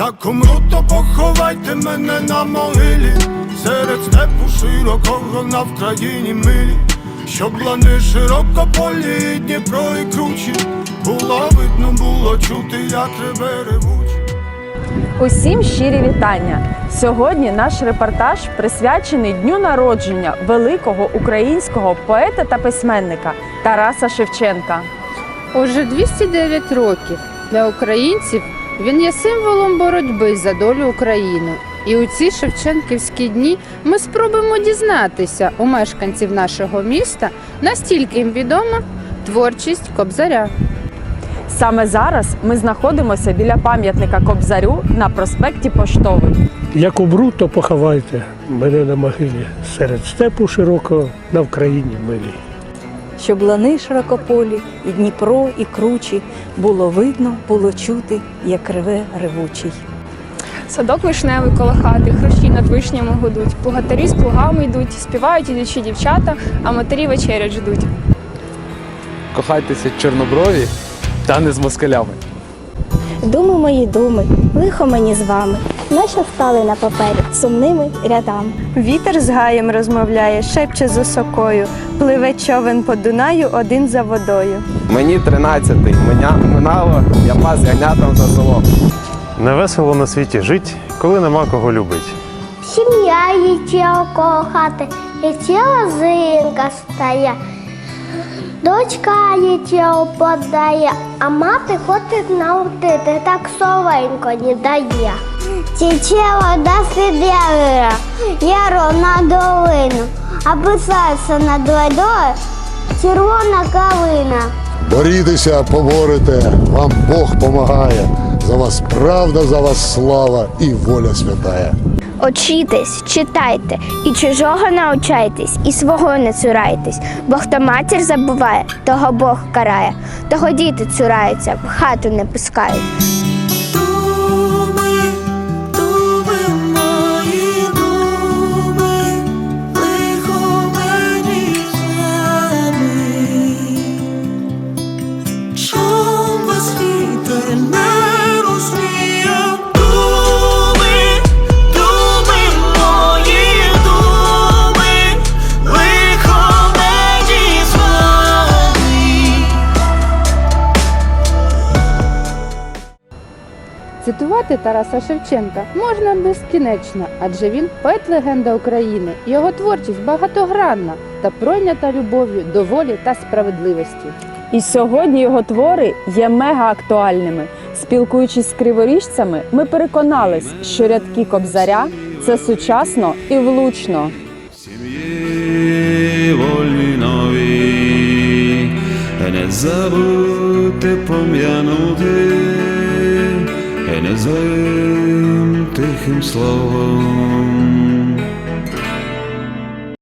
Як умру, то поховайте мене на могилі, серед степу широкого на Вкраїні милі, щоб лани широкополі, і Дніпро і кручі, було видно, було чути, як реве ревучі. Усім щирі вітання! Сьогодні наш репортаж присвячений дню народження великого українського поета та письменника Тараса Шевченка. Уже 209 років для українців він є символом боротьби за долю України. І у ці Шевченківські дні ми спробуємо дізнатися у мешканців нашого міста, настільки їм відома творчість Кобзаря. Саме зараз ми знаходимося біля пам'ятника Кобзарю на проспекті Поштовий. Як умру, то поховайте мене на могилі серед степу широкого на Вкраїні милій. Щоб лани широкополі, і Дніпро, і кручі було видно, було чути, як реве ревучий. Садок вишневий коло хати, хрущі над вишнями гудуть, плугатарі з плугами йдуть, співають ідучі дівчата, а матері вечерять ждуть. кохайтеся чорноброві та не з москалями. Думи мої думи, лихо мені з вами, наче стали на папері сумними рядами. Вітер з гаєм розмовляє, шепче з осокою, пливе човен по Дунаю один за водою. Мені тринадцятий, мене минало, я пас ягнятам за селом. Невесело на світі жить, коли нема кого любить. Сім'я її около хати, і ціла зинка стає. Дочка її подає, а мати хоче наутити, так совенько не дає. Тече вода сидела, яро на долину, а писається над водою червона калина. Борітеся, поборете, вам Бог помагає. За вас правда, за вас слава і воля святая. Очітесь, читайте, і чужого научайтесь, і свого не цурайтесь, бо хто матір забуває, того Бог карає, того діти цураються, в хату не пускають. Цитувати Тараса Шевченка можна безкінечно, адже він поет-легенда України. Його творчість багатогранна та пройнята любов'ю до волі та справедливості. І сьогодні його твори є мега актуальними. Спілкуючись з криворіжцями, ми переконались, що рядки Кобзаря це сучасно і влучно. Сім'ї вольні нові, не забудьте пом'янути, не злим тихим словом,